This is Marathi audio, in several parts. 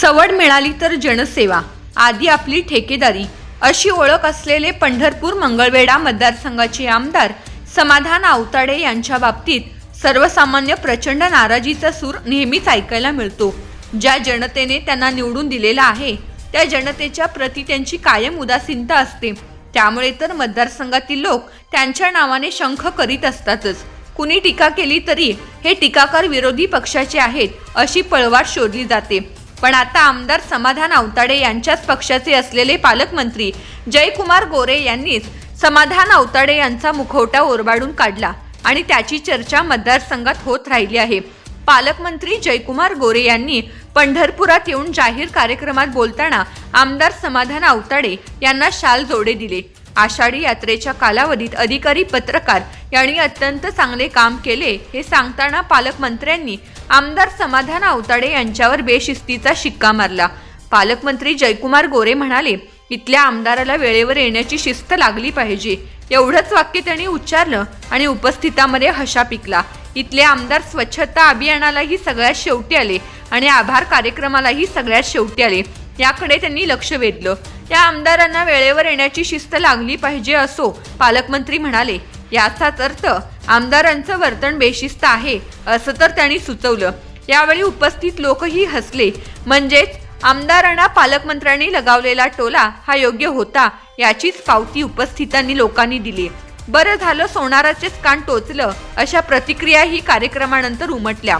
सवड मिळाली तर जनसेवा. आधी आपली ठेकेदारी. अशी ओळख असलेले पंढरपूर मंगळवेढा मतदारसंघाचे आमदार समाधान आवताडे यांच्या बाबतीत सर्वसामान्य प्रचंड नाराजीचा सूर नेहमीच ऐकायला मिळतो. ज्या जनतेने त्यांना निवडून दिलेला आहे त्या जनतेच्या प्रती त्यांची कायम उदासीनता असते. त्यामुळे तर मतदारसंघातील लोक त्यांच्या नावाने शंख करीत असतातच. कुणी टीका केली तरी हे टीकाकार विरोधी पक्षाचे आहेत अशी पळवाट शोधली जाते. पण आता आमदार समाधान आवताडे यांच्याच पक्षाचे असलेले पालकमंत्री जयकुमार गोरे यांनीच समाधान आवताडे यांचा मुखवटा ओरबाडून काढला आणि त्याची चर्चा मतदारसंघात होत राहिली आहे. पालकमंत्री जयकुमार गोरे यांनी पंढरपुरात येऊन जाहीर कार्यक्रमात बोलताना आमदार समाधान आवताडे यांना शाल जोडे दिले. आषाढी यात्रेच्या कालावधीत अधिकारी पत्रकार यांनी अत्यंत चांगले काम केले हे सांगताना पालकमंत्र्यांनी आमदार समाधान अवताडे यांच्यावर बेशिस्तीचा शिक्का मारला. पालकमंत्री जयकुमार गोरे म्हणाले इथल्या आमदाराला वेळेवर येण्याची शिस्त लागली पाहिजे. एवढंच वाक्य त्यांनी उच्चारलं आणि उपस्थितांमध्ये हशा पिकला. इथले आमदार स्वच्छता अभियानालाही सगळ्यात शेवटी आले आणि आभार कार्यक्रमालाही सगळ्यात शेवटी आले. याकडे त्यांनी लक्ष वेधलं. या आमदारांना वेळेवर येण्याची शिस्त लागली पाहिजे असो पालकमंत्री म्हणाले. याचाच अर्थ आमदारांचं वर्तन बेशिस्त आहे असं तर त्यांनी सुचवलं. यावेळी उपस्थित लोकही हसले. म्हणजेच आमदारांना पालकमंत्र्यांनी लगावलेला टोला हा योग्य होता याचीच पावती उपस्थितांनी लोकांनी दिली. बरं झालं सोनाराचेच कान टोचलं अशा प्रतिक्रियाही कार्यक्रमानंतर उमटल्या.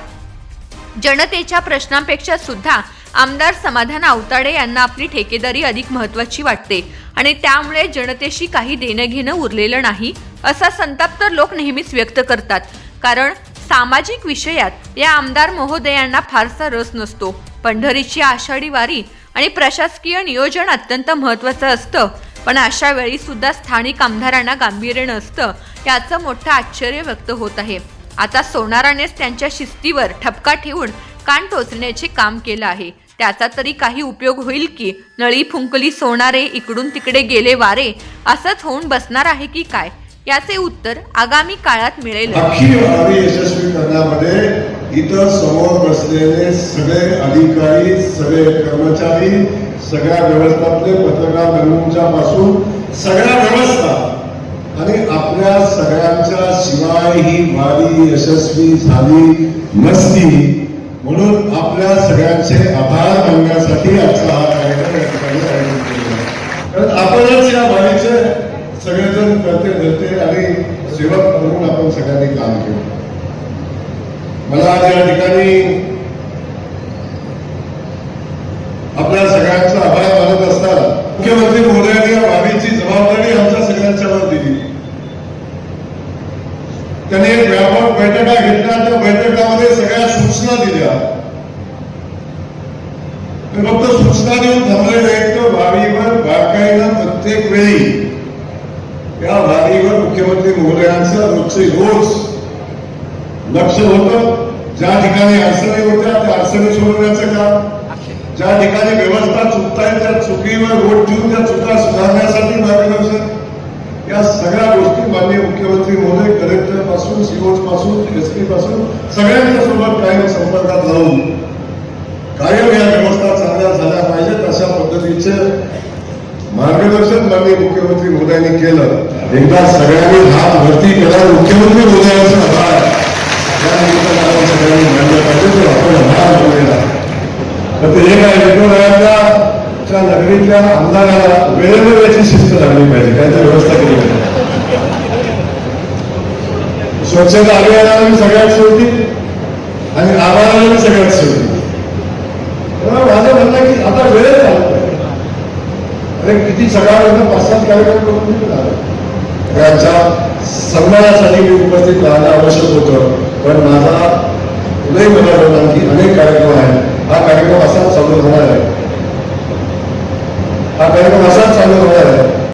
जनतेच्या प्रश्नांपेक्षा सुद्धा आमदार समाधान आवताडे यांना आपली ठेकेदारी अधिक महत्वाची वाटते. आणि त्यामुळे जनतेशी काही देणं घेणं उरलेलं नाही असा संताप तर लोक नेहमीच व्यक्त करतात. कारण सामाजिक विषयात या आमदार महोदयांना फारसा रस नसतो. पंढरीची आषाढी वारी आणि प्रशासकीय नियोजन अत्यंत महत्त्वाचं असतं. पण अशा वेळी सुद्धा स्थानिक आमदारांना गांभीर्य नसतं याचं मोठं आश्चर्य व्यक्त होत आहे. आता सोनारानेच त्यांच्या शिस्तीवर ठपका ठेवून कान टोचण्याचे काम केलं आहे. त्याचा तरी काही उपयोग होईल की? नळी फुंकली सोनारे इकडून तिकडे गेले वारे असंच होऊन बसणार आहे की काय? याचे उत्तर आगामी काळात मिळेल. अख्खी यशस्वी करण्यामध्ये इतर समोर बसलेले सगळे अधिकारी सगळे कर्मचारी सगळ्या व्यवस्थापने पत्रकार बंधूंच्या पासून सगळ्या व्यवस्था आणि आपल्या सगळ्यांच्या शिवाय ही वारी यशस्वी झाली नसती. म्हणून आपल्या सगळ्यांचे आभार मानण्यासाठी आजचा हा कार्यक्रम या ठिकाणी आयोजित केलेला आहे. कारण आपणच या वारीचे सगळेजण करते धरते आणि सेवक म्हणून आपण सगळ्यांनी काम केलं. मला आज या ठिकाणी आपल्या सगळ्यांचा आभार मानत असताना मुख्यमंत्री महोदयांनी या बाबीची जबाबदारी आमच्या सगळ्यांच्यावर दिली. त्यांनी एक व्यापक बैठका घेतल्या त्या बैठकामध्ये सगळ्या सूचना दिल्या. मी फक्त सूचना देऊन थांबले आहे तर वारीवर बारकाईनं प्रत्येक वेळी या वारीवर मुख्यमंत्री महोदयांचं रोजचे रोज लक्ष होतं. ज्या ठिकाणी अडचणी होत्या त्या अडचणी सोडवण्याचं काम. ज्या ठिकाणी व्यवस्था चुकताय त्या चुकीवर रोड ठेवून त्या चुका सुधारण्यासाठी मार्गदर्शन. या सगळ्या गोष्टी माननीय मुख्यमंत्री महोदय कलेक्टरपासून सीओ पासून एस पी पासून सगळ्यांच्या सोबत कायम संपर्कात राहून कायम या व्यवस्था चांगल्या झाल्या पाहिजेत अशा पद्धतीचे मार्गदर्शन माननीय मुख्यमंत्री मोदयांनी केलं. एकदा सगळ्यांनी हात वरती केला मुख्यमंत्री मोदयांचा आभार. या निमित्तानं आपण सगळ्यांनी मानलं पाहिजे तो आपण आभार मानलेला तर ते एक आहे विठ्ठलरायांच्या नगरीतल्या आमदाराला वेळेवर याची शिस्त लागली पाहिजे. काहीतरी व्यवस्था केली पाहिजे. स्वच्छता अभियानाला मी सगळ्यात शेवटी आणि आभाराला मी सगळ्यात शेवटी. माझं म्हणणं की आता वेळ झाला. किती सगळ्यांना पाच सात कार्यक्रम करून दिले त्यांच्या सन्मानासाठी मी उपस्थित राहणं आवश्यक होतं. पण माझा उदय मला होता की अनेक कार्यक्रम आहे हा कार्यक्रम असाच चालू होणार आहे. हा कार्यक्रम असाच चालू होणार आहे.